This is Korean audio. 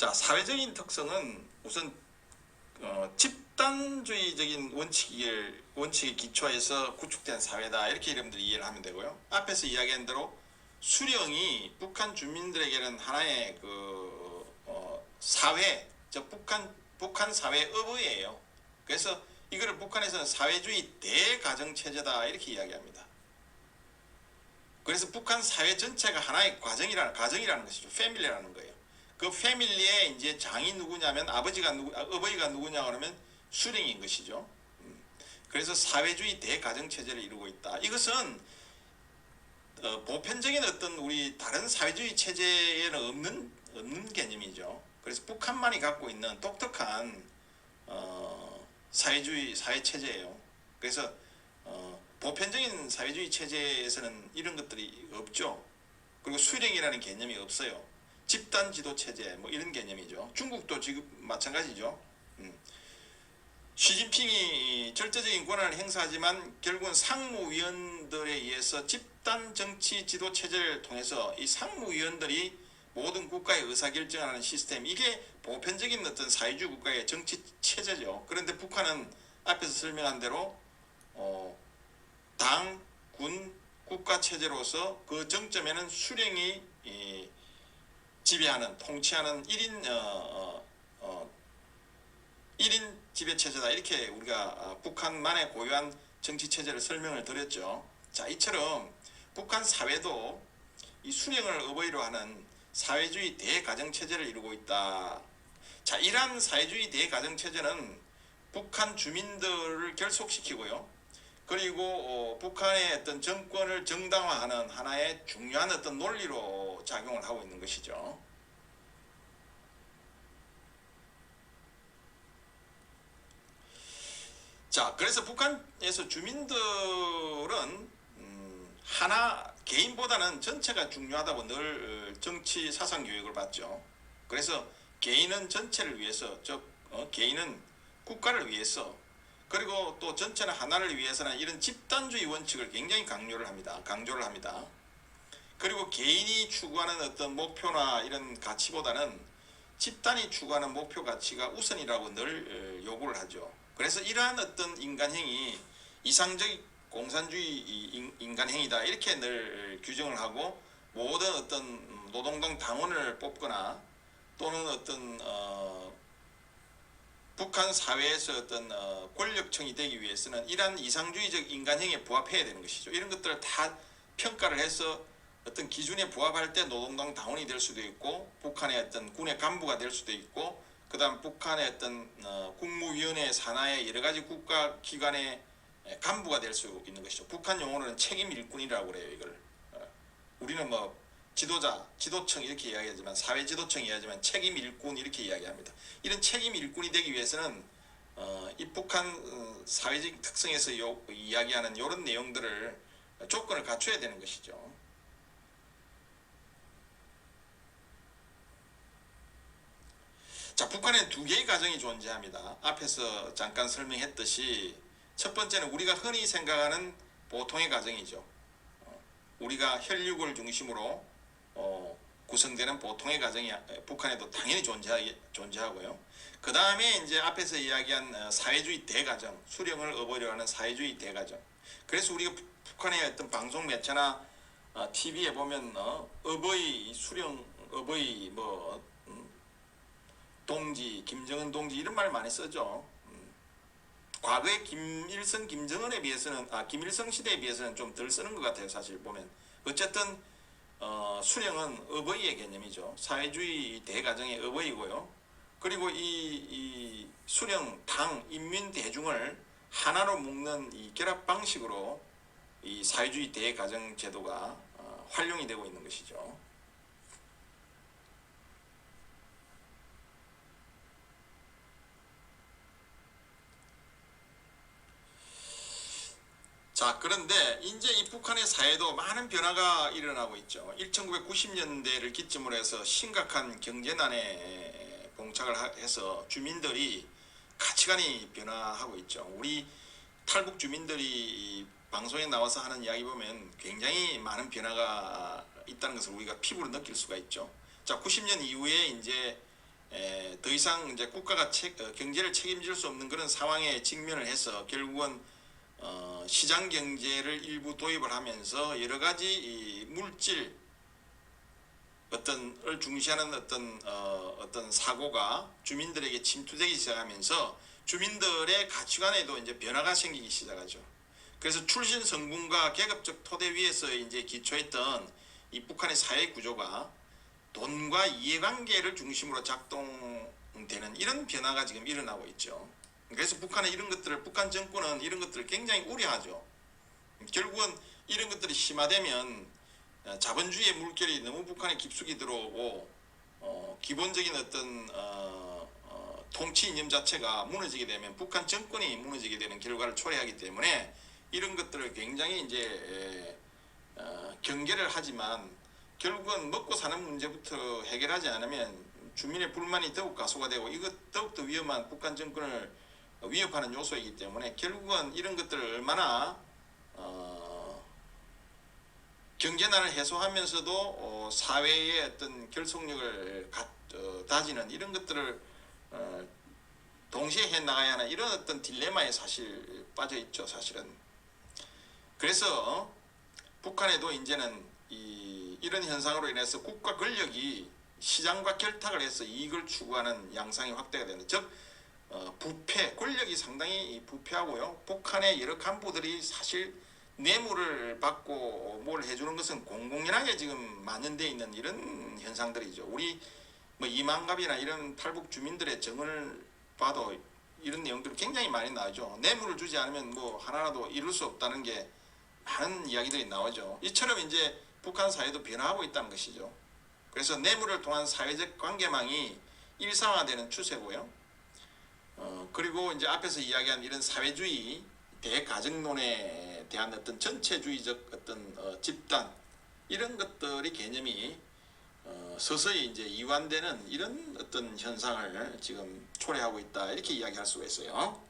자, 사회적인 특성은 우선 어, 집단주의적인 원칙에 원칙에 기초해서 구축된 사회다 이렇게 여러분들이 이해를 하면 되고요. 앞에서 이야기한 대로 수령이 북한 주민들에게는 하나의 그 어, 사회, 저 북한 북한 사회 의무예요. 그래서 이거를 북한에서는 사회주의 대가정 체제다 이렇게 이야기합니다. 그래서 북한 사회 전체가 하나의 과정이라는 가정이라는 것이죠. 패밀리라는 거예요. 그 패밀리에 이제 장이 누구냐면 아버지가 누구, 아, 어버이가 누구냐 그러면 수령인 것이죠. 음. 그래서 사회주의 대가정 체제를 이루고 있다. 이것은 어, 보편적인 어떤 우리 다른 사회주의 체제에는 없는 없는 개념이죠. 그래서 북한만이 갖고 있는 독특한 어, 사회주의 사회 체제예요. 그래서 어, 보편적인 사회주의 체제에서는 이런 것들이 없죠. 그리고 수령이라는 개념이 없어요. 집단 지도 체제 뭐 이런 개념이죠. 중국도 지금 마찬가지죠. 음. 시진핑이 절대적인 권한을 행사하지만 결국은 상무위원들에 의해서 집단 정치 지도 체제를 통해서 이 상무위원들이 모든 국가의 의사결정하는 시스템 이게 보편적인 어떤 사회주의 국가의 정치 체제죠. 그런데 북한은 앞에서 설명한 대로 어, 당, 군, 국가 체제로서 그 정점에는 수령이 이, 지배하는 통치하는 1인 어, 어, 어, 1인 지배 체제다 이렇게 우리가 어, 북한만의 고유한 정치 체제를 설명을 드렸죠. 자 이처럼 북한 사회도 이 수령을 어버이로 하는 사회주의 대가정 체제를 이루고 있다. 자 이러한 사회주의 대가정 체제는 북한 주민들을 결속시키고요. 그리고 어, 북한의 어떤 정권을 정당화하는 하나의 중요한 어떤 논리로 작용을 하고 있는 것이죠. 자, 그래서 북한에서 주민들은 음, 하나 개인보다는 전체가 중요하다고 늘 어, 정치 사상 교육을 받죠. 그래서 개인은 전체를 위해서, 즉 어, 개인은 국가를 위해서 그리고 또 전체는 하나를 위해서는 이런 집단주의 원칙을 굉장히 강조를 합니다. 강조를 합니다. 그리고 개인이 추구하는 어떤 목표나 이런 가치보다는 집단이 추구하는 목표 가치가 우선이라고 늘 어, 요구를 하죠. 그래서 이러한 어떤 인간행위 이상적 공산주의 인- 인간행위다 이렇게 늘 규정을 하고 모든 어떤 노동당 당원을 뽑거나 또는 어떤 어, 북한 사회에서 어떤 어, 권력층이 되기 위해서는 이러한 이상주의적 인간행위에 부합해야 되는 것이죠. 이런 것들을 다 평가를 해서 어떤 기준에 부합할 때 노동당 당원이 될 수도 있고 북한의 어떤 군의 간부가 될 수도 있고 그다음 북한의 어떤 어, 국무위원회 산하의 여러 가지 국가 기관의 간부가 될 수 있는 것이죠. 북한 용어로는 책임 일꾼이라고 그래요. 이걸 어, 우리는 뭐 지도자, 지도청 이렇게 이야기하지만 사회 지도청 이야기하지만 책임 일꾼 이렇게 이야기합니다. 이런 책임 일꾼이 되기 위해서는 어, 이 북한 어, 사회적 특성에서 요, 이야기하는 이런 내용들을 조건을 갖춰야 되는 것이죠. 자, 북한에 두 개의 가정이 존재합니다. 앞에서 잠깐 설명했듯이 첫 번째는 우리가 흔히 생각하는 보통의 가정이죠. 어, 우리가 혈육을 중심으로 어, 구성되는 보통의 가정이 북한에도 당연히 존재, 존재하고요. 그 다음에 이제 앞에서 이야기한 어, 사회주의 대가정, 수령을 업으려 하는 사회주의 대가정. 그래서 우리가 북- 북한의 어떤 방송 매체나 어, TV에 보면 어, 어버이, 수령, 어버이, 뭐 음, 동지, 김정은 동지 이런 말 많이 쓰죠. 음. 과거에 김일성, 김정은에 비해서는 아 김일성 시대에 비해서는 좀 덜 쓰는 것 같아요. 사실 보면 어쨌든 어, 수령은 어버이의 개념이죠. 사회주의 대가정의 어버이고요. 그리고 이, 이 수령 당 인민 대중을 하나로 묶는 이 결합 방식으로 이 사회주의 대가정 제도가 어, 활용이 되고 있는 것이죠. 자, 그런데 이제 이 북한의 사회도 많은 변화가 일어나고 있죠. 1990년대를 기점으로 해서 심각한 경제난에 봉착을 하- 해서 주민들이 가치관이 변화하고 있죠. 우리 탈북 주민들이 이 방송에 나와서 하는 이야기 보면 굉장히 많은 변화가 있다는 것을 우리가 피부로 느낄 수가 있죠. 자, 90년 이후에 이제 에, 더 이상 이제 국가가 책- 어, 경제를 책임질 수 없는 그런 상황에 직면을 해서 결국은 어, 시장 경제를 일부 도입을 하면서 여러 가지 이 물질 어떤을 중시하는 어떤 어, 어떤 사고가 주민들에게 침투되기 시작하면서 주민들의 가치관에도 이제 변화가 생기기 시작하죠. 그래서 출신 성분과 계급적 토대 위에서 이제 기초했던 이 북한의 사회 구조가 돈과 이해관계를 중심으로 작동되는 이런 변화가 지금 일어나고 있죠. 그래서 북한은 이런 것들을 북한 정권은 이런 것들을 굉장히 우려하죠. 결국은 이런 것들이 심화되면 어, 자본주의의 물결이 너무 북한에 깊숙이 들어오고 어, 기본적인 어떤 어, 어, 통치 이념 자체가 무너지게 되면 북한 정권이 무너지게 되는 결과를 초래하기 때문에 이런 것들을 굉장히 이제 에, 어, 경계를 하지만 결국은 먹고 사는 문제부터 해결하지 않으면 주민의 불만이 더욱 가소가 되고 이것 더욱더 위험한 북한 정권을 위협하는 요소이기 때문에 결국은 이런 것들을 얼마나 어, 경제난을 해소하면서도 어, 사회의 어떤 결속력을 가, 어, 다지는 이런 것들을 어, 동시에 해 나가야 하는 이런 어떤 딜레마에 사실 빠져 있죠 사실은. 그래서 북한에도 이제는 이, 이런 현상으로 인해서 국가 권력이 시장과 결탁을 해서 이익을 추구하는 양상이 확대가 되는 즉 어, 부패 권력이 상당히 부패하고요 북한의 여러 간부들이 사실 뇌물을 받고 뭘 해주는 것은 공공연하게 지금 만연돼 있는 이런 현상들이죠 우리 뭐 이만갑이나 이런 탈북 주민들의 정을 봐도 이런 내용들이 굉장히 많이 나오죠 뇌물을 주지 않으면 뭐 하나라도 이룰 수 없다는 게 많은 이야기들이 나오죠. 이처럼 이제 북한 사회도 변화하고 있다는 것이죠. 그래서 뇌물을 통한 사회적 관계망이 일상화되는 추세고요. 어, 그리고 이제 앞에서 이야기한 이런 사회주의 대가정론에 대한 어떤 전체주의적 어떤 어, 집단 이런 것들이 개념이 어, 서서히 이제 이완되는 이런 어떤 현상을 지금 초래하고 있다 이렇게 이야기할 수가 있어요.